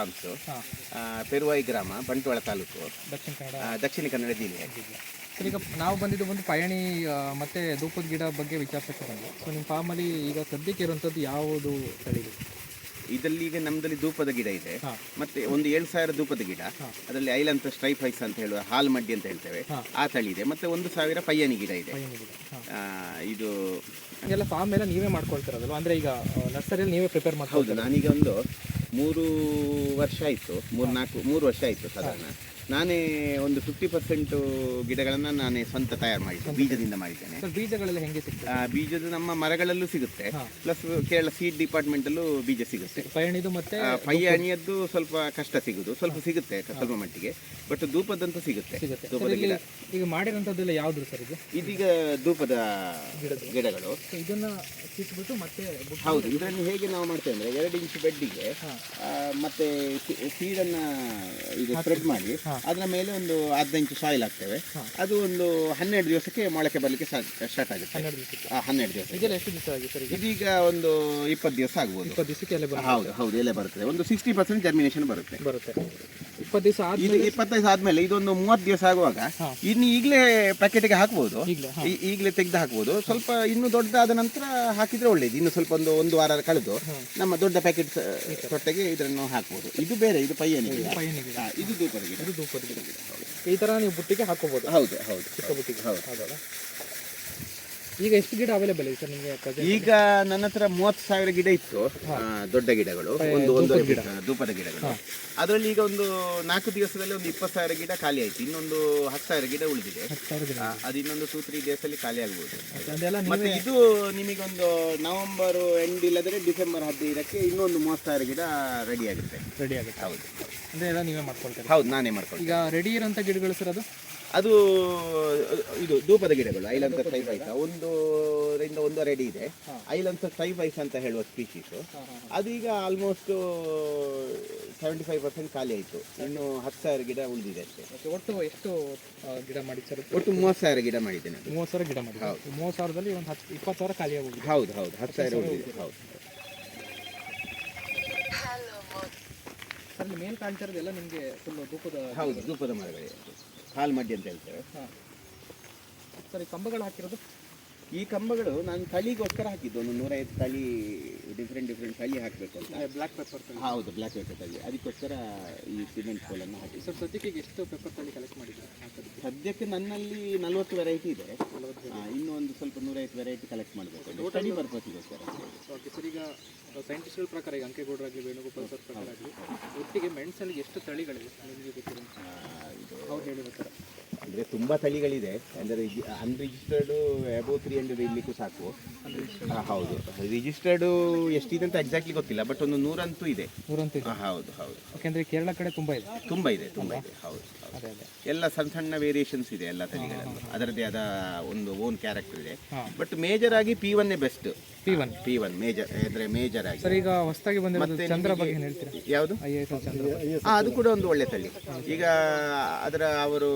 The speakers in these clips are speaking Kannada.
ಫಾರ್ಮ್ಸ್. ಪೆರುವಾಯಿ ಗ್ರಾಮ ಬಂಟ್ವಾಳ ತಾಲೂಕು. ದಕ್ಷಿಣ ಕನ್ನಡ. ದಕ್ಷಿಣ ಕನ್ನಡ ಜಿಲ್ಲೆ. ಸರ್ ಈಗ ನಾವು ಬಂದಿದ್ದು ಒಂದು ಪಯಣಿ ಮತ್ತೆ ಧೂಪದ ಗಿಡ ಬಗ್ಗೆ ವಿಚಾರಿಸಕ್ಕೆ ಬಂದೆ ಸೊ ನಿಮ್ಮ ಫಾರ್ಮಲ್ಲಿ ಈಗ ಸದ್ಯಕ್ಕೆ ಇರುವಂಥದ್ದು ಯಾವುದು ತಳಿ ಇದೆ? ಇದರಲ್ಲಿ ಈಗ ನಮ್ಮದಲ್ಲಿ ಧೂಪದ ಗಿಡ ಇದೆ. ಮತ್ತೆ ಒಂದು ಏಳು ಸಾವಿರ ಧೂಪದ ಗಿಡ. ಅದರಲ್ಲಿ ಐಲಂತ ಸ್ಟ್ರೈಫೈಸ್ ಅಂತ ಹೇಳುವ ಹಾಲ್ ಮಡ್ಡಿ ಅಂತ ಹೇಳ್ತೇವೆ. ಆ ತಳಿ ಇದೆ. ಮತ್ತೆ ಒಂದು ಸಾವಿರ ಪಯ್ಯನಿ ಗಿಡ ಇದೆ. ಇದು ಎಲ್ಲ ಫಾರ್ಮ್ ಎಲ್ಲ ನೀವೇ ಮಾಡ್ಕೊಳ್ತಿರೋದಲ್ವ? ಅಂದ್ರೆ ಈಗ ನರ್ಸರಿಯಲ್ಲಿ ನೀವೇ ಪ್ರಿಪೇರ್ ಹೌದು ಮಾಡ್ಕೊಳ್ತೀರಾ ನಾನೀಗ ಒಂದು ಮೂರು ವರ್ಷ ಆಯಿತು. ಮೂರು ನಾಲ್ಕು ಮೂರು ವರ್ಷ ಆಯಿತು ಸಾಧಾರಣ. ನಾನೇ ಒಂದು ಫಿಫ್ಟಿ ಪರ್ಸೆಂಟ್ ಗಿಡಗಳನ್ನು ನಾನೇ ಸ್ವಂತ ತಯಾರು ಮಾಡಿದ್ದೆ ಬೀಜದಿಂದ ಮಾಡಿದ್ದೇನೆ. ಬೀಜಗಳೆಲ್ಲ ಹೆಂಗೆ ಸಿಗುತ್ತೆ ಆ, ಬೀಜದ ನಮ್ಮ ಮರಗಳಲ್ಲೂ ಸಿಗುತ್ತೆ. ಪ್ಲಸ್ ಕೇರಳ ಸೀಡ್ ಡಿಪಾರ್ಟ್ಮೆಂಟಲ್ಲೂ ಬೀಜ ಸಿಗುತ್ತೆ. ಪಯಣಿದು ಮತ್ತೆ ಆ, ಸ್ವಲ್ಪ ಕಷ್ಟ ಸಿಗುದು. ಸ್ವಲ್ಪ ಸಿಗುತ್ತೆ ಸ್ವಲ್ಪ ಮಟ್ಟಿಗೆ. ಬಟ್ ಧೂಪದಂತೂ ಸಿಗುತ್ತೆ. ಸಿಗುತ್ತೆ. ಸರ್ ಧೂಪದ ಇಲ್ಲಿ ಗಿಡ ಈಗ ಮಾಡಿರೋಂಥದ್ದೆಲ್ಲ ಯಾವುದು ಸರ್ ಇದು? ಇದೀಗ ಧೂಪದ ಗಿಡಗಳು. ಸೊ ಇದನ್ನ ಮತ್ತೆ ಹೌದು ಇದರಲ್ಲಿ ಹೇಗೆ ನಾವು ಮಾಡ್ತೇವೆ ಅಂದ್ರೆ ಎರಡು ಇಂಚು ಬೆಡ್ಡಿಗೆ ಮತ್ತೆ ಸೀಡನ್ನ ಇದು ಸ್ಪ್ರೆಡ್ ಮಾಡಿ ಹಾ. ಅದರ ಮೇಲೆ ಒಂದು ಹದಿನೈದು ಇಂಚು ಸಾಯಿಲ್ ಹಾಕ್ತೇವೆ. ಅದು ಒಂದು ಹನ್ನೆರಡು ದಿವಸಕ್ಕೆ ಮೊಳಕೆ ಬರಲಿಕ್ಕೆ ಸ್ಟಾರ್ಟ್ ಆಗುತ್ತೆ. ಹನ್ನೆರಡು ದಿವಸ ಇದೆಲ್ಲ ಎಷ್ಟು ದಿವಸ ಆಗಿದೆ ಸರ್ ಇದೀಗ ಒಂದು ಇಪ್ಪತ್ತು ದಿವಸ ಆಗ್ಬೋದು. ಇಪ್ಪತ್ತು ದಿವಸಕ್ಕೆ ಎಲ್ಲ ಬರುತ್ತೆ. ಹೌದು ಹೌದು ಎಲೆ ಬರ್ತದೆ ಒಂದು ಸಿಕ್ಸ್ಟಿ ಪರ್ಸೆಂಟ್ ಜರ್ಮಿನೇಷನ್ ಬರುತ್ತೆ. ಬರುತ್ತೆ. ಇಪ್ಪತ್ತು ದಿವಸ ಇದು ಇಪ್ಪತ್ತೈದು ಆದ್ಮೇಲೆ ಇದೊಂದು ಮೂವತ್ತು ದಿವಸ ಆಗುವಾಗ ಇನ್ನು ಈಗಲೇ ಪ್ಯಾಕೆಟ್ಗೆ ಹಾಕ್ಬೋದು. ಈಗಲೇ ತೆಗೆದು ಹಾಕ್ಬೋದು. ಸ್ವಲ್ಪ ಇನ್ನು ದೊಡ್ಡದಾದ ನಂತರ ಹಾಕಿದ್ರೆ ಒಳ್ಳೇದು. ಇನ್ನು ಸ್ವಲ್ಪ ಒಂದು ಒಂದು ವಾರ ಕಳೆದು. ನಮ್ಮ ದೊಡ್ಡ ಪ್ಯಾಕೆಟ್ ತೊಟ್ಟೆಗೆ ಇದನ್ನು ಹಾಕ್ಬೋದು. ಇದು ಬೇರೆ ಇದು ಪಯ್ಯನಿ ಇದು ಗಿಡ. ಈ ತರ ನೀವು ಬುಟ್ಟಿಗೆ ಹಾಕೋಬಹುದು ಹೌದು ಹೌದು. ಚಿಕ್ಕ ಬುಟ್ಟಿಗೆ. ಹೌದು. ಈಗ ಎಷ್ಟು ಗಿಡ ಅವೈಲೇಬಲ್ ಇದೆ ಸರ್ ನಿಮಗೆ ಈಗ ನನ್ನ ಹತ್ರ ಮೂವತ್ತು ಸಾವಿರ ಗಿಡ ಇತ್ತು. ಆ, ದೊಡ್ಡ ಗಿಡಗಳು. ಒಂದು ಒಂದು ದೂಪದ ಧೂಪದ ಗಿಡಗಳು. ಅದರಲ್ಲಿ ಈಗ ಒಂದು ನಾಲ್ಕು ದಿವಸದಲ್ಲಿ ಒಂದು ಇಪ್ಪತ್ತು ಸಾವಿರ ಗಿಡ ಖಾಲಿ ಆಯ್ತು. ಇನ್ನೊಂದು ಹತ್ತು ಸಾವಿರ ಗಿಡ ಉಳಿದಿದೆ. ಸಾವಿರ ಗಿಡ ಆ, ಅದು ಇನ್ನೊಂದು ಟೂ ತ್ರೀ ಡೇಸ್ ಅಲ್ಲಿ ಖಾಲಿ ಆಗ್ಬೋದು. ಅದೆಲ್ಲ ಮತ್ತೆ ಇದು ನಿಮಗೊಂದು ನವೆಂಬರ್ ಎಂಡ್ ಇಲ್ಲದ್ರೆ ಡಿಸೆಂಬರ್ ಹದಿನೈದಕ್ಕೆ ಇನ್ನೊಂದು ಮೂವತ್ತು ಸಾವಿರ ಗಿಡ ರೆಡಿ ಆಗುತ್ತೆ. ರೆಡಿ ಆಗುತ್ತೆ. ಹೌದು. ಅಂದರೆ ಎಲ್ಲ ನೀವೇ ಮಾಡ್ಕೊಳ್ತೀರಿ? ಹೌದು ನಾನೇ ಮಾಡ್ಕೊಂಡು ಈಗ ರೆಡಿ ಇರೋಂಥ ಗಿಡಗಳು ಸರ್ ಅದು? ಅದು ಇದು ಧೂಪದ ಗಿಡಗಳು ಐಲಂತ ಸ್ಟೈಫೈಸ್ ಒಂದು ರಿಂದ ಒಂದು ರೆಡಿ ಇದೆ. ಐಲಂತ ಸ್ಟೈಫೈಸ್ ಅಂತ ಹೇಳುವ ಸ್ಪೀಶೀಸು. ಅದೀಗ ಈಗ ಆಲ್ಮೋಸ್ಟ್ ಸೆವೆಂಟಿ ಫೈವ್ ಪರ್ಸೆಂಟ್ ಖಾಲಿ ಆಯಿತು. ಇನ್ನು ಹತ್ತು ಸಾವಿರ ಗಿಡ ಉಳಿದಿದೆ ಅಷ್ಟೇ. ಒಟ್ಟು ಎಷ್ಟು ಗಿಡ ಮಾಡಿ ಸರ್? ಒಟ್ಟು ಮೂವತ್ತು ಸಾವಿರ ಗಿಡ ಮಾಡಿದ್ದೇನೆ ಅದು. ಮೂವತ್ತು ಸಾವಿರ ಗಿಡ ಮಾಡಿ ಮೂವತ್ತು ಸಾವಿರದಲ್ಲಿ ಒಂದು ಹತ್ತು ಇಪ್ಪತ್ತು ಸಾವಿರ ಖಾಲಿ ಆಗೋದು ಹೌದು ಹೌದು. ಹತ್ತು ಸಾವಿರ ಉಳಿದಿದೆ. ಹೌದು. ಮೇಲ್ ಕಾಣ್ತಾ ಇರೋದೆಲ್ಲ ನಿಮಗೆ ಫುಲ್ ಧೂಪದ ಹೌದು ಧೂಪದ ಮರಗಳೇ ಹಾಲ್ ಮಡ್ಡಿ ಅಂತ ಹೇಳ್ತೇವೆ. ಸರಿ ಕಂಬಗಳು ಹಾಕಿರೋದು? ಈ ಕಂಬಗಳು ನಾನು ತಳಿಗೋಸ್ಕರ ಹಾಕಿದ್ದು. ಒಂದು ನೂರೈವತ್ತು ತಳಿ ಡಿಫ್ರೆಂಟ್ ಡಿಫ್ರೆಂಟ್ ತಳಿ ಹಾಕಬೇಕು ಅಂತ. ಬ್ಲ್ಯಾಕ್ ಪೇಪರ್ ತಳಿ. ಹೌದು ಬ್ಲ್ಯಾಕ್ ಪೇಪರ್ ತಳಿ. ಅದಕ್ಕೋಸ್ಕರ ಈ ಸಿಮೆಂಟ್ ಕೋಲನ್ನು ಹಾಕಿ ಸರ್ ಸದ್ಯಕ್ಕೆ ಎಷ್ಟು ಪೇಪರ್ ತಳಿ ಕಲೆಕ್ಟ್ ಮಾಡಿದ್ದಾರೆ? ಸದ್ಯಕ್ಕೆ ನನ್ನಲ್ಲಿ ನಲವತ್ತು ವೆರೈಟಿ ಇದೆ. ಸ್ವಲ್ಪ ನೂರೈವತ್ತು ವೆರೈಟಿ ಕಲೆಕ್ಟ್ ಮಾಡಬೇಕು ಸ್ಟಡಿ ಪರ್ಪಸ್ಗೋಸ್ಕರ ಓಕೆ ಸರ್ ಈಗ ಸೈಂಟಿಸ್ಟ್ಗಳ ಪ್ರಕಾರ ಈಗ ಅಂಕೇಗೌಡರಾಗಲಿ ವೇಣುಗೋಪಾಲ್ ಸರ್ ಪ್ರಕಾರ ಆಗಲಿ ಒಟ್ಟಿಗೆ ಮೆಣಸಲ್ಲಿ ಎಷ್ಟು ತಳಿಗಳಿವೆ? ನಿಮಗೆ ಗೊತ್ತಿರೋ ಅವ್ರು ಹೇಳಿರೋ ಥರ ಅಂದರೆ ತುಂಬ ತಳಿಗಳಿದೆ. ಅಂದರೆ ಅನ್ರಿಜಿಸ್ಟರ್ಡು ಅಬೋ ತ್ರೀ ಹಂಡ್ರೆಡ್ ಇರಲಿಕ್ಕೂ ಸಾಕು. ಹಾಂ ಹೌದು. ರಿಜಿಸ್ಟರ್ಡು ಎಷ್ಟಿದೆ ಅಂತ ಎಕ್ಸಾಕ್ಟ್ಲಿ ಗೊತ್ತಿಲ್ಲ ಬಟ್ ಒಂದು ನೂರಂತೂ ಇದೆ. ನೂರಂತೂ ಹಾಂ ಹೌದು ಹೌದು. ಯಾಕೆಂದರೆ ಕೇರಳ ಕಡೆ ತುಂಬ ಇದೆ. ತುಂಬ ಇದೆ ತುಂಬ ಇದೆ. ಹೌದು. ಎಲ್ಲ ಸಣ್ಣ ಸಣ್ಣ ವೇರಿಯೇಷನ್ಸ್ ಇದೆ ಎಲ್ಲ ತಳಿಗಳಲ್ಲಿ. ಅದರದೇ ಆದ ಒಂದು ಓನ್ ಕ್ಯಾರೆಕ್ಟರ್ ಇದೆ. ಬಟ್ ಮೇಜರ್ ಆಗಿ P ಒನ್ನೇ best P one P one major ಅಂದ್ರೆ ಮೇಜರ್ ಆಗಿ. ಸರ್ ಈಗ ಹೊಸದಾಗಿ ಬಂದಿರೋದು ಮತ್ತೆ ಚಂದ್ರ ಬಗ್ಗೆ ಏನು ಹೇಳ್ತೀರಾ? ಯಾವುದು? ಐ ಚಂದ್ರ ಆ, ಅದು ಕೂಡ ಒಂದು ಒಳ್ಳೆ ತಳಿ. ಈಗ ಅದರ ಅವರು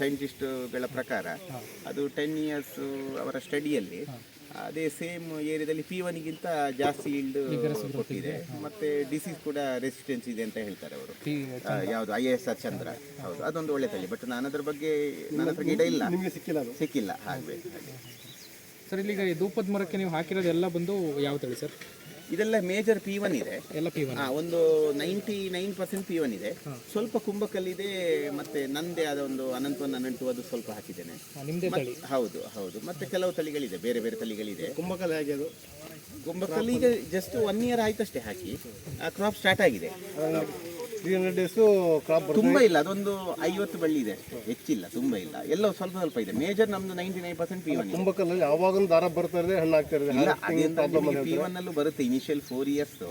ಸೈಂಟಿಸ್ಟ್ಗಳ ಪ್ರಕಾರ ಅದು ಟೆನ್ ಇಯರ್ಸ್ ಅವರ ಸ್ಟಡಿಯಲ್ಲಿ ಅದೇ ಸೇಮ್ ಏರಿಯಾದಲ್ಲಿ ಪಿ ಒನ್ಗಿಂತ ಜಾಸ್ತಿ ಇಲ್ಡ್ ಕೊಟ್ಟಿದೆ. ಮತ್ತೆ ಡಿಸೀಸ್ ಕೂಡ ರೆಸಿಸ್ಟೆನ್ಸ್ ಇದೆ ಅಂತ ಹೇಳ್ತಾರೆ ಅವರು. ಯಾವುದು? I S R Chandra. ಹೌದು ಅದೊಂದು ಒಳ್ಳೆ ತಳಿ ಬಟ್ ನಾನು ಅದ್ರ ಬಗ್ಗೆ ನನ್ನ ಹತ್ರ ಗಿಡ ಇಲ್ಲ ನಿಮಗೆ ಸಿಕ್ಕಿಲ್ಲ ಅದು? ಸಿಕ್ಕಿಲ್ಲ ಹಾಗೆ. ಸರ್. ಇಲ್ಲಿಗ ಈ ಧೂಪದ ಮರಕ್ಕೆ ನೀವು ಹಾಕಿರೋದೆಲ್ಲ ಬಂದು ಯಾವ ತಳಿ ಸರ್? ಇದೆಲ್ಲ ಮೇಜರ್ ಪಿ ಒನ್ ಇದೆ. ಎಲ್ಲ ಪಿ ಒನ್ ಆ, ಒಂದು ninety nine percent P one ಇದೆ ಸ್ವಲ್ಪ ಕುಂಭಕಲ್ಲಿದೆ ಮತ್ತೆ ನಂದೇ ಆದ ಒಂದು ಅನಂತ ಅನಂಟು ಅದು ಸ್ವಲ್ಪ ಹಾಕಿದ್ದೇನೆ. ನಿಮ್ಮದೇ ತಳಿ. ಹೌದು ಹೌದು. ಮತ್ತೆ ಕೆಲವು ತಳಿಗಳಿದೆ ಬೇರೆ ಬೇರೆ ತಳಿಗಳಿದೆ. ಕುಂಭಕಲ್ಲಿ ಹಾಗೆ ಅದು? ಕುಂಭಕಲ್ಲಿ ಈಗ ಜಸ್ಟ್ ಒನ್ ಇಯರ್ ಆಯ್ತಷ್ಟೇ ಹಾಕಿ. ಕ್ರಾಪ್ ಸ್ಟಾರ್ಟ್ ಆಗಿದೆ. ತ್ರೀ ಹಂಡ್ರೆಡ್ ಡೇಸು ಕ್ರಾಪ್ ಬರ್ತದೆ ತುಂಬಾ ಇಲ್ಲ ಅದೊಂದು ಐವತ್ತು ಬಳ್ಳಿ ಇದೆ. ಅಷ್ಟೇ ಹೆಚ್ಚಿಲ್ಲ ತುಂಬಾ ಇಲ್ಲ. ಎಲ್ಲ ಸ್ವಲ್ಪ ಸ್ವಲ್ಪ ಇದೆ. ಮೇಜರ್ ನಮ್ದು ninety nine percent P one ತುಂಬಕಲ್ಲಿ ಯಾವಾಗ ದಾರ ಬರ್ತಾ ಇದೆ ಹಣ್ಣು ಆಗ್ತಾ ಇದೆ ಪಿ ಒನ್ ಅಲ್ಲೂ ಬರುತ್ತೆ ಇನಿಷಿಯಲ್ ಫೋರ್ ಇಯರ್ಸ್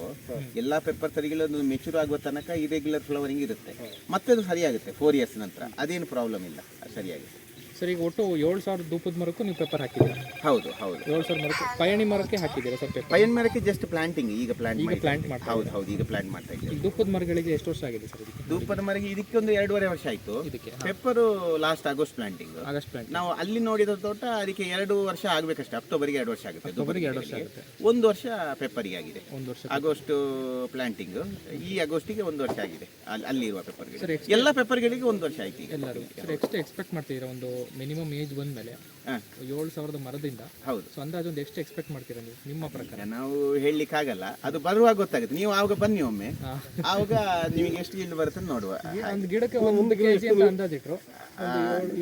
ಎಲ್ಲಾ ಪೆಪ್ಪರ್ ತರಿಗಳು ಮೆಚೂರ್ ಆಗುವ ತನಕ ಇರೆಗ್ಯುಲರ್ ಫ್ಲವರಿಂಗ್ ಇರುತ್ತೆ. ಮತ್ತೆ ಅದು ಸರಿಯಾಗುತ್ತೆ ಫೋರ್ ಇಯರ್ಸ್ ನಂತರ. ಅದೇನು ಪ್ರಾಬ್ಲಮ್ ಇಲ್ಲ ಸರಿಯಾಗುತ್ತೆ. ಸರ್ ಈಗ ಒಟ್ಟು ಏಳು ಸಾವಿರ ಧೂಪದ ಮರಕ್ಕೂ ನೀವು ಪೇಪರ್ ಹಾಕಿದ್ದೀರಾ? ಹೌದು ಹೌದು. ಏಳು ಸಾವಿರ ಮರಕ್ಕೆ ಪಯಣಿ ಮರಕ್ಕೆ ಹಾಕಿದ್ದೀರಾ ಸರ್ ಪೇಪರ್? ಮರಕ್ಕೆ ಜಸ್ಟ್ ಪ್ಲಾಂಟಿಂಗ್ ಈಗ ಪ್ಲಾಂಟ್ ಈಗ ಪ್ಲಾಂಟ್ ಮಾಡ್ತಾ ಹೌದು ಹೌದು ಈಗ ಪ್ಲಾಂಟ್ ಮಾಡ್ತಾ ಇದ್ದೀವಿ. ಈಗ ಧೂಪದ ಮರಗಳಿಗೆ ಎಷ್ಟು ವರ್ಷ ಆಗಿದೆ ಸರ್ ಇದಕ್ಕೆ? ಧೂಪದ ಮರಗೆ ಇದಕ್ಕೆ ಒಂದು ಎರಡೂವರೆ ವರ್ಷ ಆಯಿತು. ಇದಕ್ಕೆ paper last August planting August plant ನಾವು ಅಲ್ಲಿ ನೋಡಿದ ತೋಟ ಅದಕ್ಕೆ ಎರಡು ವರ್ಷ ಆಗಬೇಕಷ್ಟೇ ಅಕ್ಟೋಬರ್ಗೆ ಎರಡು ವರ್ಷ ಆಗುತ್ತೆ ಅಕ್ಟೋಬರ್ಗೆ ಎರಡು ವರ್ಷ ಆಗುತ್ತೆ. ಒಂದು ವರ್ಷ ಪೆಪ್ಪರಿಗೆ ಆಗಿದೆ. ಒಂದು ವರ್ಷ ಆಗಸ್ಟ್ ಪ್ಲಾಂಟಿಂಗ್ ಈ ಆಗಸ್ಟಿಗೆ ಒಂದು ವರ್ಷ ಆಗಿದೆ ಅಲ್ಲಿ ಅಲ್ಲಿರುವ ಪೆಪ್ಪರ್ಗೆ ಸರ್, ಎಲ್ಲ ಪೇಪರ್ಗಳಿಗೆ ಒಂದು ವರ್ಷ ಆಯ್ತು ಈಗ. ಎಲ್ಲರೂ. ಸರ್ ಎಷ್ಟು ಎಕ್ಸ್ಪೆಕ್ಟ್ ಮಾಡ್ತೀರಾ ಒಂದು ಮಿನಿಮಮ್ ಏಜ್ ಬಂದಮೇಲೆ ಮೇಲೆ ಏಳು ಸಾವಿರದ ಮರದಿಂದ ಹೌದು. ಸೊ ಅಂದಾಜು ಒಂದು ಎಷ್ಟು ಎಕ್ಸ್ಪೆಕ್ಟ್ ಮಾಡ್ತೀರಾ ನೀವು ನಿಮ್ಮ ಪ್ರಕಾರ? ನಾವು ಹೇಳಲಿಕ್ಕೆ ಆಗಲ್ಲ ಅದು ಬರುವಾಗ ಗೊತ್ತಾಗುತ್ತೆ. ನೀವು ಆವಾಗ ಬನ್ನಿ ಒಮ್ಮೆ. ಆವಾಗ ನಿಮಗೆ ಎಷ್ಟು ಇಲ್ಲಿ ಬರುತ್ತೆ ನೋಡುವ. ಒಂದು ಗಿಡಕ್ಕೆ ಒಂದು ಕೆ ಜಿ ಅಂತ ಅಂದಾಜಿಟ್ರು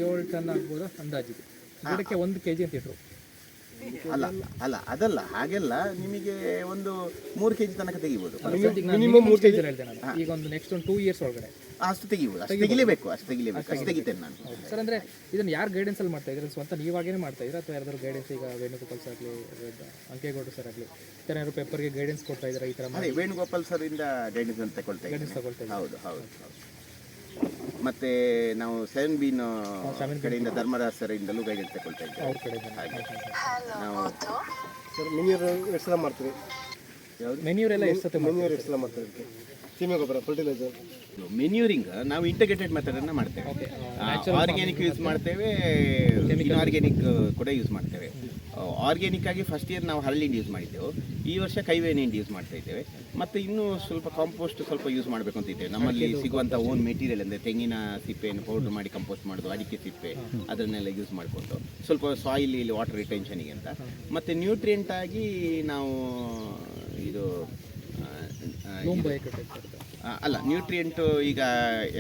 ಏಳು ಟನ್ ಆಗ್ಬೋದು? ಅಂದಾಜಿಗೆ ಗಿಡಕ್ಕೆ ಒಂದು ಕೆ ಜಿ ಅಂತ ಇಟ್ರು. ಅಲ್ಲ ಅಲ್ಲ ಅದಲ್ಲ ಹಾಗೆಲ್ಲ ನಿಮಗೆ ಒಂದು ಮೂರು ಕೆಜಿ ತನಕ ತೆಗಿಬೋದು. ಮಿನಿಮಮ್ ಮೂರು ಕೆ ಜಿ ತನಕ ತೆಗಿಬೋದು ಈಗ ಒಂದು ನೆಕ್ಸ್ಟ್ ಒಂದು ಟೂ ಇಯರ್ಸ್ ಒಳಗಡೆ. ಅಷ್ಟು ತೆಗಿಬೋದು ಅಷ್ಟು ತೆಗಿಲೇಬೇಕು ಅಷ್ಟು ತೆಗಿಲೇಬೇಕು ಅಷ್ಟು ತೆಗಿತೇನೆ ನಾನು. ಸರ್ ಅಂದ್ರೆ ಇದನ್ನ ಯಾರು ಗೈಡೆನ್ಸ್ ಅಲ್ಲಿ ಮಾಡ್ತಾ ಇದ್ರೆ ಸ್ವಂತ ನೀವಾಗೇನೆ ಮಾಡ್ತಾ ಇದ್ರೆ ಅಥವಾ ಯಾರಾದ್ರೂ ಗೈಡೆನ್ಸ್ ಈಗ ವೇಣುಗೋಪಾಲ್ ಸರ್ ಆಗಲಿ ಅಂಕೇಗೌಡ ಸರ್ ಆಗಲಿ ಏನಾದ್ರು ಪೇಪರ್ಗೆ ಗೈಡೆನ್ಸ್ ಕೊಡ್ತಾ ಇದ್ದಾರೆ ಈ ಥರ ಅದೇ ವೇಣುಗೋಪಾಲ್ ಸರ್ ಇಂದ ಗೈಡೆನ್ಸ್ ಅಂತ ತಗೊಳ್ತಾ ಇದ್ದೇನೆ. ಗೈಡೆನ್ಸ್ ತಗೊಳ್ತಾ ಇದ್ದಾರೆ? ಹೌದು ಹೌದು ಮತ್ತೆ ನಾವು ಸೆವೆನ್ ಬೀನ್ ಕಡೆಯಿಂದ ಧರ್ಮರಾಜ್ ಸರ್ ಇಂದಲೂ ಗೈಡೆನ್ಸ್ ತಗೊಳ್ತಾ ಇದ್ದೀವಿ. ಅವ್ರ ಕಡೆ ನಾವು ಸರ್ ಮಿನಿಯರ್ ಎಷ್ಟು ಸಲ ಮೆನ್ಯೂರ್ ಎಲ್ಲ ಎಷ್ಟು ಮೆನ್ಯೂರ್ ಮಿನಿಯರ್ ಎಷ್ಟು ಸಲ ಮಾಡ್ತೀವಿ ಸೀಮೆ ಗೊಬ್ಬರ ಫರ್ಟಿಲೈಸರ್ ಮೆನ್ಯೂರಿಂಗ್ ನಾವು ಇಂಟಗ್ರೇಟೆಡ್ ಮೆಥಡ್ ಅನ್ನ ಮಾಡ್ತೇವೆ. ಆರ್ಗ್ಯಾನಿಕ್ ಯೂಸ್ ಮಾಡ್ತೇವೆ ಆರ್ಗ್ಯಾನಿಕ್ ಕೂಡ ಯೂಸ್ ಮಾಡ್ತೇವೆ. ಆರ್ಗ್ಯಾನಿಕ್ ಆಗಿ ಫಸ್ಟ್ ಇಯರ್ ನಾವು ಹರಳಿಂಡ್ ಯೂಸ್ ಮಾಡಿದ್ದೆವು. ಈ ವರ್ಷ ಕೈವೇನೆ ಹಿಂಡಿ ಯೂಸ್ ಮಾಡ್ತಾ ಇದ್ದೇವೆ. ಮತ್ತು ಇನ್ನೂ ಸ್ವಲ್ಪ ಕಾಂಪೋಸ್ಟ್ ಸ್ವಲ್ಪ ಯೂಸ್ ಮಾಡಬೇಕು ಅಂತ ಇದ್ದೇವೆ. ನಮ್ಮಲ್ಲಿ ಸಿಗುವಂಥ ಓನ್ ಮೆಟೀರಿಯಲ್ ಅಂದರೆ ತೆಂಗಿನ ಸಿಪ್ಪೆಯನ್ನು ಪೌಡರ್ ಮಾಡಿ ಕಂಪೋಸ್ಟ್ ಮಾಡೋದು ಅಡಿಕೆ ಸಿಪ್ಪೆ ಅದನ್ನೆಲ್ಲ ಯೂಸ್ ಮಾಡಿಕೊಂಡು ಸ್ವಲ್ಪ ಸಾಯಿಲ್ ಇಲ್ಲಿ ವಾಟರ್ ರಿಟೆನ್ಷನಿಗೆ ಅಂತ. ಮತ್ತು ನ್ಯೂಟ್ರಿಯೆಂಟ್ ಆಗಿ ನಾವು ಇದು ಅಲ್ಲ ನ್ಯೂಟ್ರಿಯೆಂಟು ಈಗ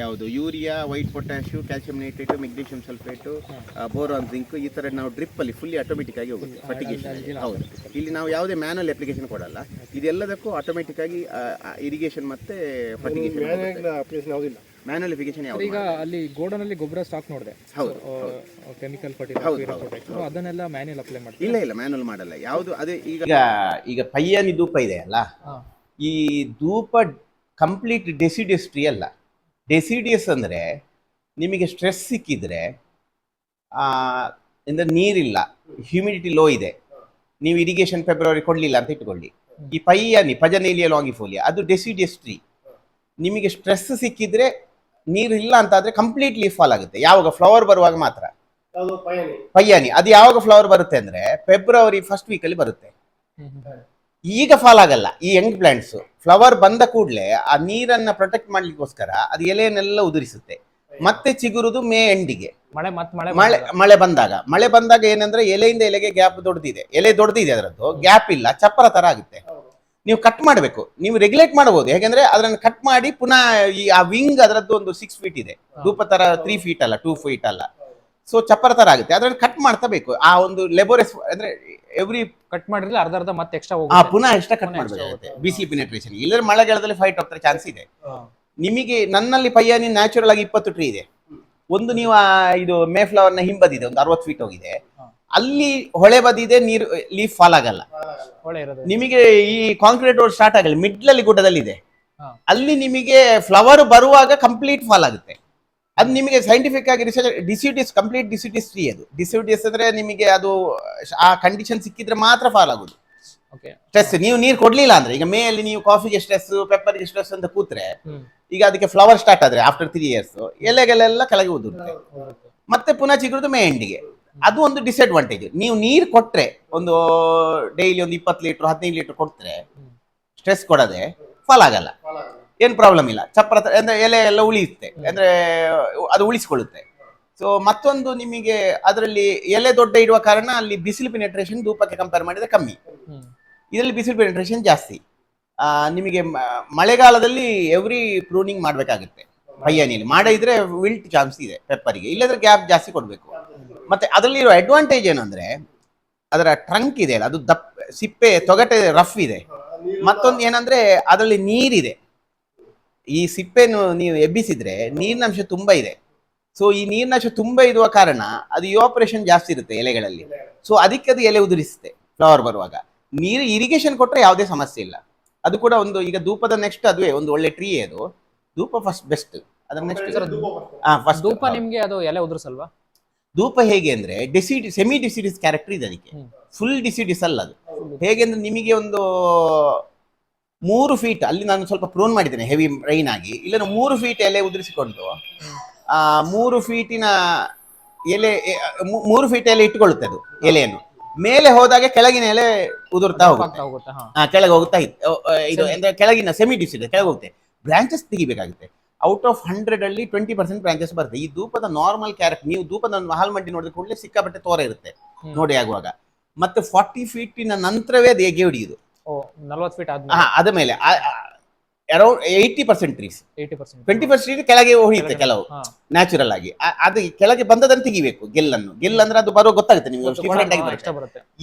ಯಾವುದು? Urea white potash calcium nitrate magnesium sulphate boron zinc ಈ ಥರ ನಾವು ಡ್ರಿಪ್ಪಲ್ಲಿ ಫುಲ್ಲಿ ಆಟೋಮೆಟಿಕ್ ಆಗಿ ಹೋಗುತ್ತೆ ಫರ್ಟಿಗೇಷನ್ ಹೌದು. ಇಲ್ಲಿ ನಾವು ಯಾವುದೇ ಮ್ಯಾನುವಲ್ ಅಪ್ಲಿಕೇಶನ್ ಕೊಡಲ್ಲ. ಇದೆಲ್ಲದಕ್ಕೂ ಆಟೋಮೆಟಿಕ್ ಆಗಿ ಇರಿಗೇಷನ್ ಮತ್ತೆ ಫರ್ಟಿಗೇಷನ್ ಮ್ಯಾನುವಲ್ ಅಪ್ಲಿಕೇಶನ್ ಯಾವುದಿಲ್ಲ ಮ್ಯಾನುವಲ್ ಅಪ್ಲಿಕೇಶನ್ ಯಾವುದು ಈಗ ಅಲ್ಲಿ ಗೋಡನಲ್ಲಿ ಗೊಬ್ಬರ ಸ್ಟಾಕ್ ನೋಡಿದೆ. ಹೌದು ಕೆಮಿಕಲ್ ಫರ್ಟಿಲೈಸರ್ ಅದನ್ನೆಲ್ಲ ಮ್ಯಾನುವಲ್ ಅಪ್ಲೈ ಮಾಡ್ತೀವಿ ಇಲ್ಲ ಇಲ್ಲ ಮ್ಯಾನುವಲ್ ಮಾಡಲ್ಲ. ಯಾವುದು ಅದೇ ಈಗ ಈಗ ಪಯ್ಯನಿ ಧೂಪ ಇದೆ ಅಲ್ಲ ಈ ಧೂಪ ಕಂಪ್ಲೀಟ್ ಡೆಸಿಡಿಯಸ್ ಟ್ರೀ ಅಲ್ಲ. ಡೆಸಿಡಿಯಸ್ ಅಂದರೆ ನಿಮಗೆ ಸ್ಟ್ರೆಸ್ ಸಿಕ್ಕಿದ್ರೆ ಅಂದರೆ ನೀರಿಲ್ಲ ಹ್ಯೂಮಿಡಿಟಿ ಲೋ ಇದೆ. ನೀವು ಇರಿಗೇಷನ್ ಫೆಬ್ರವರಿ ಕೊಡಲಿಲ್ಲ ಅಂತ ಇಟ್ಕೊಳ್ಳಿ. ಈ ಪೈಯಾನಿ ಪಜನೇಲಿಯ ಲಾಂಗಿಫೋಲಿಯಾ ಅದು ಡೆಸಿಡಿಯಸ್ ಟ್ರೀ ನಿಮಗೆ ಸ್ಟ್ರೆಸ್ ಸಿಕ್ಕಿದ್ರೆ ನೀರು ಇಲ್ಲ ಅಂತಾದ್ರೆ ಕಂಪ್ಲೀಟ್ಲಿ ಫಾಲ್ ಆಗುತ್ತೆ. ಯಾವಾಗ? ಫ್ಲವರ್ ಬರುವಾಗ ಮಾತ್ರ. ಪೈಯಾನಿ ಪಯ್ಯಾನಿ ಅದು ಯಾವಾಗ ಫ್ಲವರ್ ಬರುತ್ತೆ ಅಂದ್ರೆ ಫೆಬ್ರವರಿ ಫಸ್ಟ್ ವೀಕಲ್ಲಿ ಬರುತ್ತೆ. ಈಗ ಫಾಲ್ ಆಗಲ್ಲ. ಈ ಯಂಗ್ ಪ್ಲಾಂಟ್ಸ್ ಫ್ಲವರ್ ಬಂದ ಕೂಡಲೇ ಆ ನೀರನ್ನ ಪ್ರೊಟೆಕ್ಟ್ ಮಾಡ್ಲಿಕ್ಕೋಸ್ಕರ ಅದು ಎಲೆಯನ್ನೆಲ್ಲ ಉದುರಿಸುತ್ತೆ. ಮತ್ತೆ ಚಿಗುರುದು ಮೇ ಎಂಡಿಗೆ ಮಳೆ ಮತ್ತೆ ಮಳೆ ಮಳೆ ಮಳೆ ಬಂದಾಗ. ಮಳೆ ಬಂದಾಗ ಏನಂದ್ರೆ ಎಲೆಯಿಂದ ಎಲೆಗೆ ಗ್ಯಾಪ್ ದೊಡ್ಡದಿದೆ ಎಲೆ ದೊಡ್ಡದಿದೆ ಅದರದ್ದು. ಗ್ಯಾಪ್ ಇಲ್ಲ. ಚಪ್ಪರ ತರ ಆಗುತ್ತೆ. ನೀವು ಕಟ್ ಮಾಡಬೇಕು. ನೀವು ರೆಗ್ಯುಲೇಟ್ ಮಾಡಬಹುದು. ಹೇಗೆಂದ್ರೆ ಅದನ್ನು ಕಟ್ ಮಾಡಿ ಪುನಃ ಈ ಆ ವಿಂಗ್ ಅದರದ್ದು ಒಂದು ಸಿಕ್ಸ್ ಫೀಟ್ ಇದೆ. ಧೂಪ ತರ ತ್ರೀ ಫೀಟ್ ಅಲ್ಲ ಟೂ ಫೀಟ್ ಅಲ್ಲ. ಸೊ ಚಪ್ಪರ ಥರ ಆಗುತ್ತೆ. ಅದರಲ್ಲಿ ಕಟ್ ಮಾಡ್ತಾ ಬೇಕು. ಆ ಒಂದು ಲೆಬೋರೆಸ್ ಅಂದ್ರೆ ಎವ್ರಿ ಕಟ್ ಮಾಡಿದ್ರೆ ಅರ್ಧ ಅರ್ಧ ಮತ್ತೆ ಎಕ್ಸ್ಟ್ರಾ ಆ ಹೋಗುತ್ತೆ. ಪುನಃ ಎಕ್ಸ್ಟ್ರಾ ಕಟ್ ಮಾಡಬೇಕಾಗುತ್ತೆ. ಬಿಸಿ ಪಿನೆಟ್ರೇಷನ್ ಇಲ್ಲದ್ರೆ ಮಳೆಗಾಲದಲ್ಲಿ ಫೈಟ್ ಹೋಗ್ತಾರೆ ಚಾನ್ಸ್ ಇದೆ. ನಿಮಗೆ ನನ್ನಲ್ಲಿ ಪಯ್ಯಾನಿ ನ್ಯಾಚುರಲ್ ಆಗಿ ಇಪ್ಪತ್ತು ಟ್ರೀ ಇದೆ. ಒಂದು ನೀವು ಆ ಇದು ಮೇ ಫ್ಲವರ್ನ ಹಿಂಬದಿದೆ ಒಂದು ಅರವತ್ತು ಫೀಟ್ ಹೋಗಿದೆ. ಅಲ್ಲಿ ಹೊಳೆ ಬದಿದೆ ನೀರು ಲೀಫ್ ಫಾಲ್ ಆಗಲ್ಲ. ಒಳ್ಳೆ ಇರೋದು. ನಿಮಗೆ ಈ ಕಾಂಕ್ರೀಟ್ ರೋಡ್ ಸ್ಟಾರ್ಟ್ ಆಗಲ್ಲ. ಮಿಡ್ಲಲ್ಲಿ ಗುಡ್ಡದಲ್ಲಿ ಇದೆ ಹಾ. ಅಲ್ಲಿ ನಿಮಗೆ ಫ್ಲವರ್ ಬರುವಾಗ ಕಂಪ್ಲೀಟ್ ಫಾಲ್ ಆಗುತ್ತೆ. ಅದು ನಿಮಗೆ ಸೈಂಟಿಫಿಕ್ ಆಗಿ research diseases complete diseases free ಅದು. ಡಿಸ್ಯೂಟಿಸ್ ಅಂದ್ರೆ ನಿಮಗೆ ಅದು ಆ ಕಂಡೀಷನ್ ಸಿಕ್ಕಿದ್ರೆ ಮಾತ್ರ ಫಾಲ್ ಆಗುದು. ಓಕೆ ಸ್ಟ್ರೆಸ್ ನೀವು ನೀರು ಕೊಡ್ಲಿಲ್ಲ ಅಂದ್ರೆ ಈಗ ಮೇ ಅಲ್ಲಿ ನೀವು ಕಾಫಿಗೆ ಸ್ಟ್ರೆಸ್ ಪೆಪ್ಪರ್ಗೆ ಸ್ಟ್ರೆಸ್ ಅಂತ ಕೂತ್ರೆ ಈಗ ಅದಕ್ಕೆ ಫ್ಲವರ್ ಸ್ಟಾರ್ಟ್ ಆದ್ರೆ ಆಫ್ಟರ್ ತ್ರೀ ಇಯರ್ಸ್ ಎಲೆಗಳೆಲ್ಲ ಕೆಳಗೆ ಉದುರುತ್ತೆ. ಮತ್ತೆ ಪುನಃ ಚಿಗುರುದು ಮೇ ಎಂಡಿಗೆ ಅದು ಒಂದು ಡಿಸ್ಅಡ್ವಾಂಟೇಜ್ ನೀವು ನೀರು ಕೊಟ್ರೆ ಒಂದು ಡೈಲಿ ಒಂದು ಇಪ್ಪತ್ತು ಲೀಟರ್ ಹದಿನೈದು ಲೀಟರ್ ಕೊಟ್ರೆ ಸ್ಟ್ರೆಸ್ ಕೊಡದೆ ಫಾಲ್ ಆಗಲ್ಲ. ಏನ್ ಪ್ರಾಬ್ಲಮ್ ಇಲ್ಲ. ಚಪ್ಪರ ಅಂದರೆ ಎಲೆ ಎಲ್ಲ ಉಳಿಯುತ್ತೆ. ಅಂದ್ರೆ ಅದು ಉಳಿಸಿಕೊಳ್ಳುತ್ತೆ. ಸೊ ಮತ್ತೊಂದು ನಿಮಗೆ ಅದರಲ್ಲಿ ಎಲೆ ದೊಡ್ಡ ಇಡುವ ಕಾರಣ ಅಲ್ಲಿ ಬಿಸಿಲು ಪಿನೆಟ್ರೇಷನ್ ಧೂಪಕ್ಕೆ ಕಂಪೇರ್ ಮಾಡಿದ್ರೆ ಕಮ್ಮಿ. ಇದರಲ್ಲಿ ಬಿಸಿಲು ಪೆನೆಟ್ರೇಷನ್ ಜಾಸ್ತಿ. ನಿಮಗೆ ಮಳೆಗಾಲದಲ್ಲಿ ಎವ್ರಿ ಪ್ರೂನಿಂಗ್ ಮಾಡಬೇಕಾಗುತ್ತೆ. ಪಯ್ಯಾನಿಯಲ್ಲಿ ಮಾಡಿದ್ರೆ ವಿಲ್ಟ್ ಚಾನ್ಸ್ ಇದೆ ಪೆಪ್ಪರಿಗೆ ಇಲ್ಲದ್ರೆ ಗ್ಯಾಪ್ ಜಾಸ್ತಿ ಕೊಡಬೇಕು. ಮತ್ತೆ ಅದರಲ್ಲಿರೋ ಅಡ್ವಾಂಟೇಜ್ ಏನಂದ್ರೆ ಅದರ ಟ್ರಂಕ್ ಇದೆ ಅಲ್ಲ ಅದು ದಪ್ಪ ಸಿಪ್ಪೆ ತೊಗಟೆ ರಫ್ ಇದೆ. ಮತ್ತೊಂದು ಏನಂದ್ರೆ ಅದರಲ್ಲಿ ನೀರಿದೆ. ಈ ಸಿಪ್ಪೆನು ನೀವು ಎಬ್ಬಿಸಿದ್ರೆ ನೀರಿನಂಶ ತುಂಬಾ ಇದೆ. ಸೊ ಈ ನೀರಿನಂಶ ತುಂಬಾ ಇರುವ ಕಾರಣ ಅದು ಇವಾಪರೇಷನ್ ಜಾಸ್ತಿ ಇರುತ್ತೆ ಎಲೆಗಳಲ್ಲಿ. ಸೊ ಅದಕ್ಕೆ ಅದು ಎಲೆ ಉದುರಿಸುತ್ತೆ ಫ್ಲವರ್ ಬರುವಾಗ. ನೀರು ಇರಿಗೇಷನ್ ಕೊಟ್ಟರೆ ಯಾವುದೇ ಸಮಸ್ಯೆ ಇಲ್ಲ. ಅದು ಕೂಡ ಒಂದು ಈಗ ಧೂಪದ ನೆಕ್ಸ್ಟ್ ಅದುವೇ ಒಂದು ಒಳ್ಳೆ ಟ್ರೀ ಅದು. ಧೂಪ ಫಸ್ಟ್ ಬೆಸ್ಟ್ ಅದರ ನೆಕ್ಸ್ಟ್ ಹಾ ಫಸ್ಟ್ ಧೂಪ ನಿಮಗೆ ಅದು ಎಲೆ ಉದುರಿಸಲ್ವಾ? ಧೂಪ ಹೇಗೆ ಅಂದ್ರೆ ಡಿಸಿಡಿ ಸೆಮಿ ಡಿಸಿಡಿಸ್ ಕ್ಯಾರೆಕ್ಟರ್ ಇದೆ ಅದಕ್ಕೆ. ಫುಲ್ ಡಿಸಿಡಿಸ್ ಅಲ್ಲ ಅದು. ಹೇಗೆ ಅಂದ್ರೆ ನಿಮಗೆ ಒಂದು ಮೂರು ಫೀಟ್ ಅಲ್ಲಿ ನಾನು ಸ್ವಲ್ಪ ಪ್ರೋನ್ ಮಾಡಿದ್ದೇನೆ ಹೆವಿ ರೈನ್ ಆಗಿ. ಇಲ್ಲ ಮೂರು ಫೀಟ್ ಎಲೆ ಉದುರಿಸಿಕೊಂಡು ಆ ಮೂರು ಫೀಟಿನ ಎಲೆ ಮೂರು ಫೀಟ್ ಎಲೆ ಇಟ್ಟುಕೊಳ್ಳುತ್ತೆ ಅದು ಎಲೆಯನ್ನು. ಮೇಲೆ ಹೋದಾಗ ಕೆಳಗಿನ ಎಲೆ ಉದುರ್ತಾ ಹೋಗುತ್ತೆ. ಕೆಳಗೆ ಹೋಗ್ತಾ ಇದು ಅಂದ್ರೆ ಕೆಳಗಿನ ಸೆಮಿ ಡಿಸ್ ಇದೆ ಕೆಳಗೆ ಹೋಗುತ್ತೆ. ಬ್ರಾಂಚಸ್ ತೆಗಿಬೇಕಾಗುತ್ತೆ. ಔಟ್ ಆಫ್ ಹಂಡ್ರೆಡ್ ಅಲ್ಲಿ ಟ್ವೆಂಟಿ ಪರ್ಸೆಂಟ್ ಬ್ರಾಂಚಸ್ ಬರುತ್ತೆ. ಈ ಧೂಪದ ನಾರ್ಮಲ್ ಕ್ಯಾರೆಕ್ಟ್ ನೀವು ಧೂಪದ ಹಾಲ್ ಮಂಡಿ ನೋಡಿದ ಕೂಡಲೇ ಸಿಕ್ಕಾಪಟ್ಟೆ ತೋರ ಇರುತ್ತೆ ನೋಡಿ ಆಗುವಾಗ. ಮತ್ತೆ ಫಾರ್ಟಿ ಫೀಟಿನ ನಂತರವೇ ಅದು ಹೇಗೆ ಹೊಡಿಯುದು? ನಲ್ವತ್ತು ಫೀಟ್ ಆದ್ಮೇಲೆ. ಹಾ ಅದ ಮೇಲೆ around eighty percent trees eighty percent twenty percent ಕೆಳಗೆ ಹೊಡೆಯುತ್ತೆ ಕೆಲವು ನ್ಯಾಚುರಲ್ ಆಗಿ. ಅದು ಕೆಳಗೆ ಬಂದದನ್ನು ತೆಗಿಬೇಕು ಗೆಲ್ಲನ್ನು. ಗೆಲ್ ಅಂದ್ರೆ ಅದು ಬರೋ ಗೊತ್ತಾಗುತ್ತೆ ನಿಮಗೆ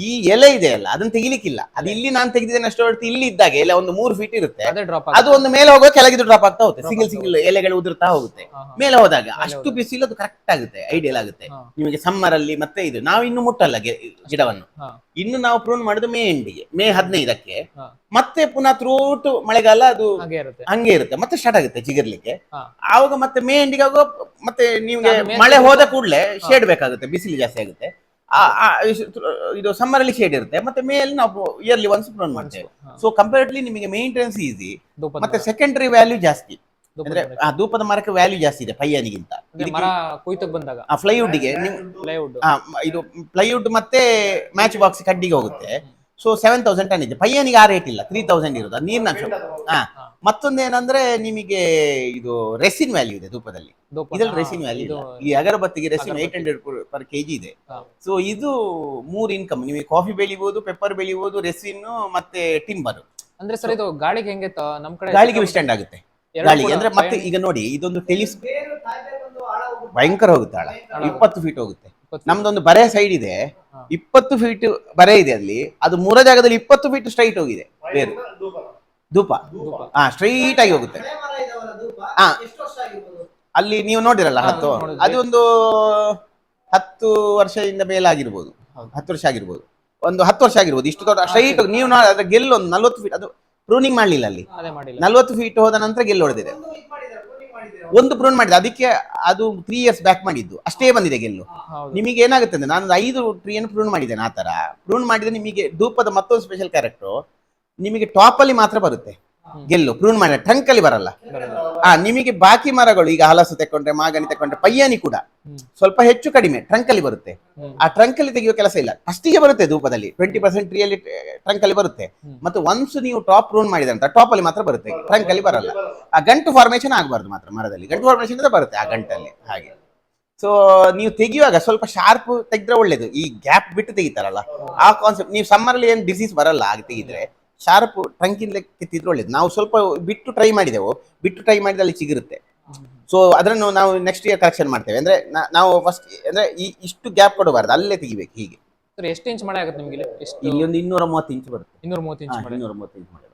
ಈ ಎಲೆ ಇದೆ ಅಲ್ಲ ಅದನ್ನ ತೆಗಿಲಿಕ್ಕಿಲ್ಲ. ಅದು ಇಲ್ಲಿ ನಾನು ತೆಗೆದಿದ್ದೇನೆ ಅಷ್ಟು ಹೊರತು ಇಲ್ಲಿ ಇದ್ದಾಗ ಎಲೆ ಒಂದು ಮೂರು ಫೀಟ್ ಇರುತ್ತೆ. ಅದೇ ಡ್ರಾಪ್ ಅದು ಒಂದು ಮೇಲೆ ಹೋಗುವ ಕೆಳಗೆ ಡ್ರಾಪ್ ಆಗ್ತಾ ಹೋಗುತ್ತೆ. ಸಿಂಗಲ್ ಸಿಂಗಲ್ ಎಲೆಗಳು ಉದುರ್ತಾ ಹೋಗುತ್ತೆ. ಮೇಲೆ ಹೋದಾಗ ಅಷ್ಟು ಬಿಸಿಲು ಅದು ಕರೆಕ್ಟ್ ಆಗುತ್ತೆ ಐಡಿಯಲ್ ಆಗುತ್ತೆ. ನಿಮಗೆ ಸಮ್ಮರ್ ಅಲ್ಲಿ ಮತ್ತೆ ಇದು ನಾವು ಇನ್ನು ಮುಟ್ಟಲ್ಲ ಗಿಡವನ್ನು. ಇನ್ನು ನಾವು ಪ್ರೂನ್ ಮಾಡುದು ಮೇ ಎಂಡಿಗೆ ಮೇ ಹದಿನೈದಕ್ಕೆ. ಮತ್ತೆ ಪುನಃ ತ್ರೂಟ್ ಮಳೆಗಾಲ ಅದು ಹಾಗೆ ಇರುತ್ತೆ. ಹಂಗೆ ಇರುತ್ತೆ. ಮತ್ತೆ ಸ್ಟಾರ್ಟ್ ಆಗುತ್ತೆ ಚಿಗಿರ್ಲಿಕ್ಕೆ. ಆವಾಗ ಮತ್ತೆ ಮೇ ಎಂಡಿಗೆ ಆಗುವ ಮತ್ತೆ ನಿಮ್ಗೆ ಮಳೆ ಹೋದ ಕೂಡಲೇ ಶೇಡ್ ಬೇಕಾಗುತ್ತೆ ಬಿಸಿಲು ಜಾಸ್ತಿ ಆಗುತ್ತೆ. ಇದು ಸಮ್ಮರ್ ಅಲ್ಲಿ ಶೇಡ್ ಇರುತ್ತೆ. ಮತ್ತೆ ಮೇ ಅಲ್ಲಿ ನಾವು ಇಯರ್ಲಿ ಒನ್ಸ್ ಪ್ರೂನ್ ಮಾಡ್ತೇವೆ. ಸೊ ಕಂಪೇರ್ಟ್ಲಿ ನಿಮಗೆ ಮೇಂಟೆನೆನ್ಸ್ ಈಸಿ ಮತ್ತೆ ಸೆಕೆಂಡರಿ ವ್ಯಾಲ್ಯೂ ಜಾಸ್ತಿ. ಅಂದ್ರೆ ಆ ಧೂಪದ ಮರಕ್ಕೆ ವ್ಯಾಲ್ಯೂ ಜಾಸ್ತಿ ಇದೆ ಪಯ್ಯನಿಗಿಂತ ಮರ ಕೊಯ್ತಕ್ ಬಂದಾಗ. ಆ ಪ್ಲೈವುಡ್. ಆ, ಇದು ಪ್ಲೈವುಡ್ ಮತ್ತೆ ಮ್ಯಾಚ್ ಬಾಕ್ಸ್ ಕಡ್ಡಿಗೆ ಹೋಗುತ್ತೆ. ಸೊ ಸೆವೆನ್ ತೌಸಂಡ್ ಟನ್ ಇದೆ. ಪಯ್ಯನಿಗೆ ಆ ರೇಟ್ ಇಲ್ಲ. ತ್ರೀ ತೌಸಂಡ್ ಇರೋದು. ನೀರಿನ ಅಂಶ ಹಾ. ಮತ್ತೊಂದೇನಂದ್ರೆ ನಿಮಗೆ ಇದು ರೆಸಿನ್ ವ್ಯಾಲ್ಯೂ ಇದೆ ಧೂಪದಲ್ಲಿ. ಧೂಪ ಇದ್ರಲ್ಲಿ ರೆಸಿನ್ ವ್ಯಾಲ್ಯೂ ಇದು ಈ ಅಗರಬತ್ತಿಗೆ resin eight hundred per kg ಇದೆ. ಹಾ. ಸೊ ಇದು ಮೂರ್ ಇನ್ಕಮ್ ನಿಮಗೆ ಕಾಫಿ ಬೆಳಿಬಹುದು ಪೆಪ್ಪರ್ ಬೆಳಿಬಹುದು ರೆಸಿನ್ ಮತ್ತೆ ಟಿಂಬರ್ ಅಂದ್ರೆ ಸರ್ ಇದು ಗಾಳಿಗೆ ಹೆಂಗೆ ನಮ್ ಕಡೆ ಗಾಳಿಗೆ ವಿಸ್ಟ್ಯಾಂಡ್ ಆಗುತ್ತೆ. ಗಾಳಿಗೆ ಅಂದ್ರೆ ಮತ್ತೆ ಈಗ ನೋಡಿ ಇದೊಂದು ಟೆಲಿಸ್ ಭಯಂಕರ ಹೋಗುತ್ತೆ ಆಳ. ಇಪ್ಪತ್ತು ಫೀಟ್ ಹೋಗುತ್ತೆ. ನಮ್ದೊಂದು ಬರೆ ಸೈಡ್ ಇದೆ. ಇಪ್ಪತ್ತು ಫೀಟ್ ಬರೆ ಇದೆ ಅಲ್ಲಿ. ಅದು ಮೂರ ಜಾಗದಲ್ಲಿ ಇಪ್ಪತ್ತು ಫೀಟ್ ಸ್ಟ್ರೈಟ್ ಹೋಗಿದೆ ಬೇರೆ. ಧೂಪ. ಹಾ ಸ್ಟ್ರೈಟ್ ಆಗಿ ಹೋಗುತ್ತೆ. ಹಾ. ಅಲ್ಲಿ ನೀವು ನೋಡಿರಲ್ಲ ಹತ್ತು? ಅದೊಂದು ಅದು ಒಂದು ಹತ್ತು ವರ್ಷದಿಂದ ಮೇಲಾಗಿರ್ಬೋದು ಹೌದು. ಹತ್ತು ವರ್ಷ ಆಗಿರ್ಬೋದು. ಒಂದು ಹತ್ತು ವರ್ಷ ಆಗಿರ್ಬೋದು. ಇಷ್ಟು ದೊಡ್ಡ ಸ್ಟ್ರೈಟ್ ನೀವು ಅದ್ರ ಗೆಲ್ಲೊಂದು ನಲ್ವತ್ತು ಫೀಟ್ ಅದು ಪ್ರೂನಿಂಗ್ ಮಾಡಲಿಲ್ಲ ಅಲ್ಲಿ. ನಲ್ವತ್ತು ಫೀಟ್ ಹೋದ ನಂತರ ಗೆಲ್ಲು ಹೊಡೆದಿದೆ ಒಂದು ಪ್ರೂನ್ ಮಾಡಿದೆ. ಅದಕ್ಕೆ ಅದು ತ್ರೀ ಇಯರ್ಸ್ ಬ್ಯಾಕ್ ಮಾಡಿದ್ದು. ಅಷ್ಟೇ ಬಂದಿದೆ ಗೆಲ್ಲು. ನಿಮಗೆ ಏನಾಗುತ್ತೆ ಅಂದ್ರೆ ನಾನು ಐದು ಟ್ರೀಯನ್ನು ಪ್ರೂನ್ ಮಾಡಿದ್ದೇನೆ ಆ ತರ ಪ್ರೂನ್ ಮಾಡಿದ್ರೆ ನಿಮಗೆ ಧೂಪದ ಮತ್ತೊಂದು ಸ್ಪೆಷಲ್ ಕ್ಯಾರೆಕ್ಟರ್ ನಿಮಗೆ ಟಾಪ್ ಅಲ್ಲಿ ಮಾತ್ರ ಬರುತ್ತೆ. ಗೆಲ್ಲು. ಪ್ರೂನ್ ಮಾಡಿ ಟ್ರಂಕ್ ಅಲ್ಲಿ ಬರಲ್ಲ. ಆ ನಿಮಗೆ ಬಾಕಿ ಮರಗಳು ಈಗ ಹಲಸು ತಕೊಂಡ್ರೆ ಮಾಗಣಿ ತಕೊಂಡ್ರೆ ಪಯ್ಯಾನಿ ಕೂಡ ಸ್ವಲ್ಪ ಹೆಚ್ಚು ಕಡಿಮೆ ಟ್ರಂಕ್ ಅಲ್ಲಿ ಬರುತ್ತೆ. ಆ ಟ್ರಂಕ್ ಅಲ್ಲಿ ತೆಗೆಯುವ ಕೆಲಸ ಇಲ್ಲ. ಫಸ್ಟಿಗೆ ಬರುತ್ತೆ ಧೂಪದಲ್ಲಿ. ಟ್ವೆಂಟಿ ಪರ್ಸೆಂಟ್ ಟ್ರೀಯಲ್ಲಿ ಟ್ರಂಕ್ ಅಲ್ಲಿ ಬರುತ್ತೆ. ಮತ್ತು ಒನ್ಸ್ ನೀವು ಟಾಪ್ ರೂನ್ ಮಾಡಿದಂತ ಟಾಪ್ ಅಲ್ಲಿ ಮಾತ್ರ ಬರುತ್ತೆ. ಟ್ರಂಕ್ ಅಲ್ಲಿ ಬರಲ್ಲ. ಆ ಗಂಟು ಫಾರ್ಮೇಶನ್ ಆಗಬಾರ್ದು ಮಾತ್ರ ಮರದಲ್ಲಿ. ಗಂಟು ಫಾರ್ಮೇಶನ್ ಅಂತ ಬರುತ್ತೆ ಆ ಗಂಟಲ್ಲಿ. ಹಾಗೆ. ಸೊ ನೀವು ತೆಗೆಯುವಾಗ ಸ್ವಲ್ಪ ಶಾರ್ಪ್ ತೆಗೆದ್ರೆ ಒಳ್ಳೇದು. ಈ ಗ್ಯಾಪ್ ಬಿಟ್ಟು ತೆಗಿತಾರಲ್ಲ ಆ ಕಾನ್ಸೆಪ್ಟ್ ನೀವು ಸಮ್ಮರ್ ಅಲ್ಲಿ ಏನು ಡಿಸೀಸ್ ಬರಲ್ಲ ಆಗ ತೆಗಿದ್ರೆ ಶಾರ್ಪ್ ಟ್ರಂಕಿಂದ ಕೆತ್ತಿದ್ರೆ ಒಳ್ಳೇದು. ನಾವು ಸ್ವಲ್ಪ ಬಿಟ್ಟು ಟ್ರೈ ಮಾಡಿದೆವು. ಬಿಟ್ಟು ಟ್ರೈ ಮಾಡಿದ ಅಲ್ಲಿ ಸಿಗಿರುತ್ತೆ ಸೊ ಅದನ್ನು ನಾವು ನೆಕ್ಸ್ಟ್ ಇಯರ್ ಕರೆಕ್ಷನ್ ಮಾಡ್ತೇವೆ. ಅಂದ್ರೆ ನಾವು ಫಸ್ಟ್ ಅಂದ್ರೆ ಈ ಇಷ್ಟು ಗ್ಯಾಪ್ ಕೊಡಬಾರ್ದು. ಅಲ್ಲೇ ತೆಗಿಬೇಕು ಹೀಗೆ. ಎಷ್ಟು ಇಂಚ್ ಮಳೆ ಆಗುತ್ತೆ ನಿಮಗೆ ಇಲ್ಲಿ? ಒಂದು ಇನ್ನೂರ ಮೂವತ್ತು ಇಂಚ್ ಬರುತ್ತೆ. ಇನ್ನೂರ ಮೂವತ್ತು ಇಂಚ್ ಮಳೆ. ಇನ್ನೂರ ಮೂವತ್ತು ಇಂಚ್ ಮಳೆ.